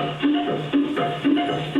すずすずすず。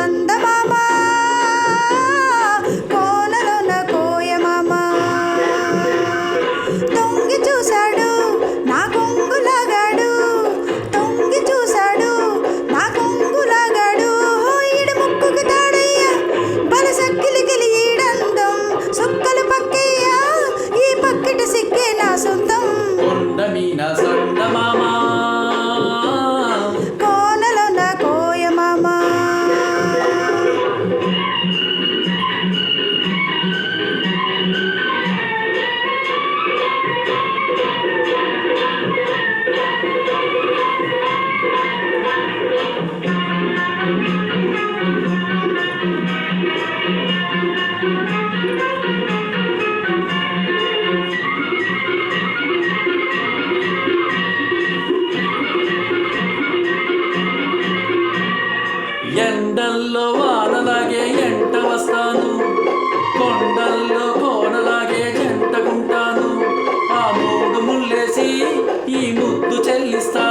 చెల్లిస్తా.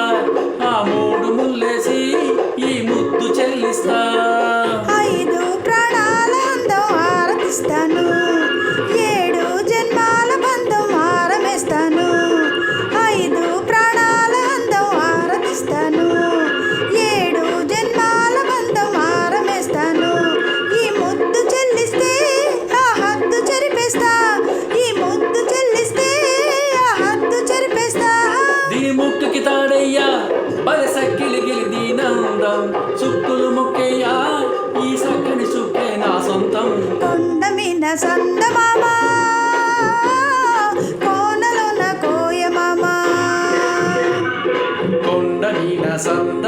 ఆ మూడు ముల్లేసి ఈ ముద్దు చెల్లిస్తా. సొంతం. చుక్కులు ముక్కయ్యా ఈ చక్కని చుక్కే నా సొంతం. కొండమిన సందమామ కోనలోన కోయ మామ. కొండమిన సంద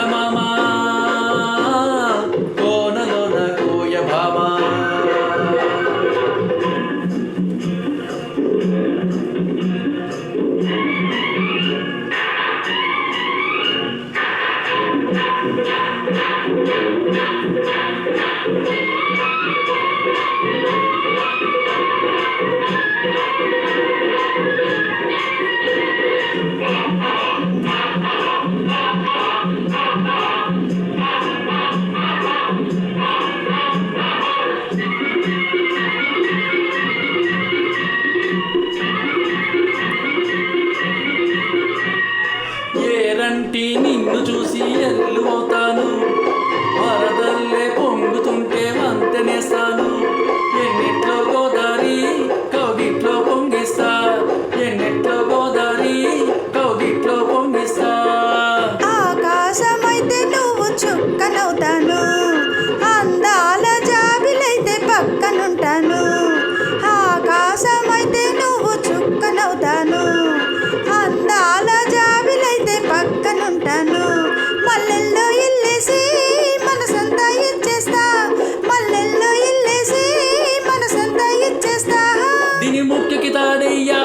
ముట్టుకితాడయ్యా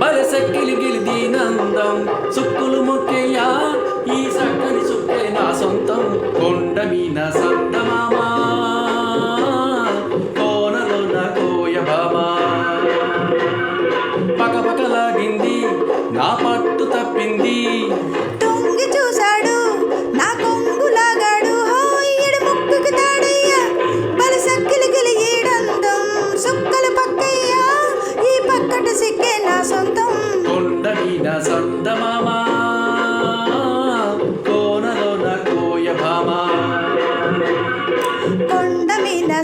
బలసక్కిలిగిలి దీనందం సుక్కులు ముట్టయ్యా ఈ సక్కని సుక్కే నా సొంతం. కొండ మీన సంతమామా కొండ